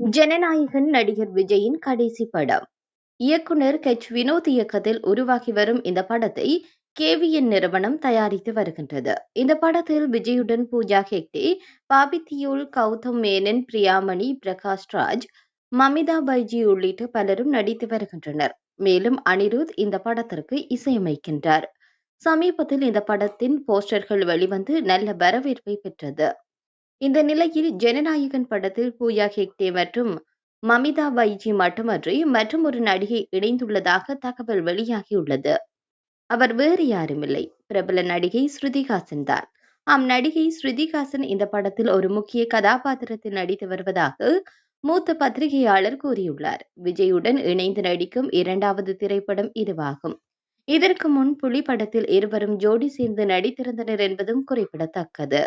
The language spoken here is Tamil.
ஜனநாயகன் நடிகர் விஜயின் கடைசி படம். இயக்குனர் கெச் வினோத் இயக்கத்தில் உருவாகி வரும் இந்த படத்தை கேவிஎன் நிறுவனம் தயாரித்து வருகின்றது. இந்த படத்தில் விஜயுடன் பூஜா ஹெக்டே பாபித்தியோல் கௌதம் மேனன் பிரியாமணி பிரகாஷ் ராஜ் மமிதா பைஜி உள்ளிட்ட பலரும் நடித்து வருகின்றனர். மேலும் அனிருத் இந்த படத்திற்கு இசையமைக்கின்றார். சமீபத்தில் இந்த படத்தின் போஸ்டர்கள் வெளிவந்து நல்ல வரவேற்பை பெற்றது. இந்த நிலையில் ஜனநாயகன் படத்தில் பூஜா ஹெக்டே மற்றும் மமிதா பைஜி மட்டுமன்றி மற்றும் ஒரு நடிகை இணைந்துள்ளதாக தகவல் வெளியாகியுள்ளது. அவர் வேறு யாருமில்லை. பிரபல நடிகை ஸ்ருதிஹாசன் தான். ஆம் நடிகை ஸ்ருதிஹாசன் இந்த படத்தில் ஒரு முக்கிய கதாபாத்திரத்தில் நடித்து வருவதாக மூத்த பத்திரிகையாளர் கூறியுள்ளார். விஜயுடன் இணைந்து நடிக்கும் இரண்டாவது திரைப்படம் இதுவாகும். இதற்கு முன் புலி படத்தில் இருவரும் ஜோடி சேர்ந்து நடித்திருந்தனர் என்பதும் குறிப்பிடத்தக்கது.